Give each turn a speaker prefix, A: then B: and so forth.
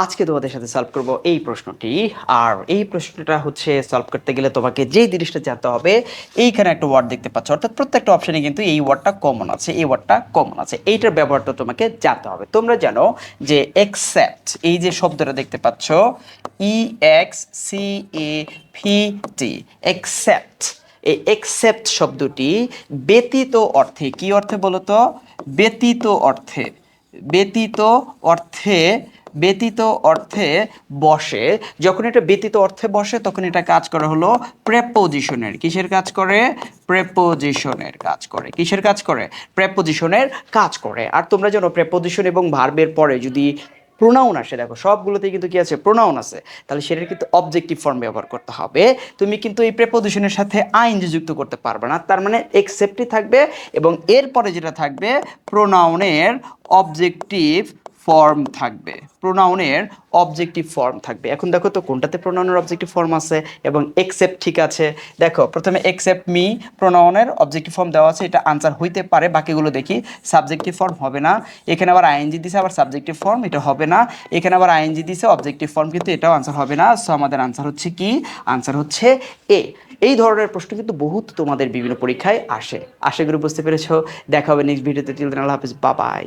A: আজকে তোমাদের সাথে সলভ করব এই প্রশ্নটি। আর এই প্রশ্নটা হচ্ছে সলভ করতে গেলে তোমাকে যেই জিনিসটা জানতে হবে, এইখানে একটা ওয়ার্ড দেখতে পাচ্ছ। অর্থাৎ প্রত্যেকটা অপশনে কিন্তু এই ওয়ার্ডটা কমন আছে, এই ওয়ার্ডটা কমন আছে। এইটার ব্যবহারটা তোমাকে জানতে হবে। তোমরা জানো যে এক্সেপ্ট এই যে শব্দটা দেখতে পাচ্ছ E X C E P T except এই এক্সেপ্ট শব্দটি ব্যতীত অর্থে, কি অর্থে বলো তো ব্যতীত অর্থে ব্যতীত অর্থে ব্যতীত অর্থে বসে, যখন এটা ব্যতীত অর্থে বসে, তখন এটা কাজ করে হলো প্রেপোজিশনের কিসের কাজ করে? প্রেপোজিশনের কাজ করে। কিসের কাজ করে? প্রেপোজিশনের কাজ করে। আর তোমরা জানো প্রেপোজিশন এবং ভার্বের পরে যদি প্রোনাউন আসে, দেখো সবগুলোতেই কিন্তু কি আছে? প্রোনাউন আছে। তাহলে সেটার কিন্তু অবজেক্টিভ ফর্ম ব্যবহার করতে হবে। তুমি কিন্তু এই প্রেপোজিশনের সাথে আইনজি যুক্ত করতে পারবে না। তার মানে এক্সেপ্টই থাকবে এবং এরপরে যেটা থাকবে প্রোনাউনের অবজেক্টিভ ফর্ম থাকবে। প্রোনাউনের অবজেক্টিভ ফর্ম থাকবে। এখন দেখো তো কোনটাতে প্রোনাউনের অবজেক্টিভ ফর্ম আছে এবং এক্সেপ্ট ঠিক আছে। দেখো, প্রথমে এক্সেপ্ট মি প্রোনাউনের অবজেক্টিভ ফর্ম দেওয়া আছে। এটা আনসার হইতে পারে, বাকিগুলো দেখি। সাবজেক্টিভ ফর্ম হবে না। এখানে আবার আইএনজি দিছে, আবার সাবজেক্টিভ ফর্ম এটা হবে না। এখানে আবার আইএনজি দিছে অবজেক্টিভ ফর্ম কিন্তু এটাও আনসার হবে না। সো আমাদের আনসার হচ্ছে কি? আনসার হচ্ছে এ এই ধরনের প্রশ্ন কিন্তু বহুত তোমাদের বিভিন্ন পরীক্ষায় আসে। আশা করি বুঝতে পেরেছ। দেখা হবে নেক্সট ভিডিওতে টিল আল্লাহ হাফিজ। বাবাই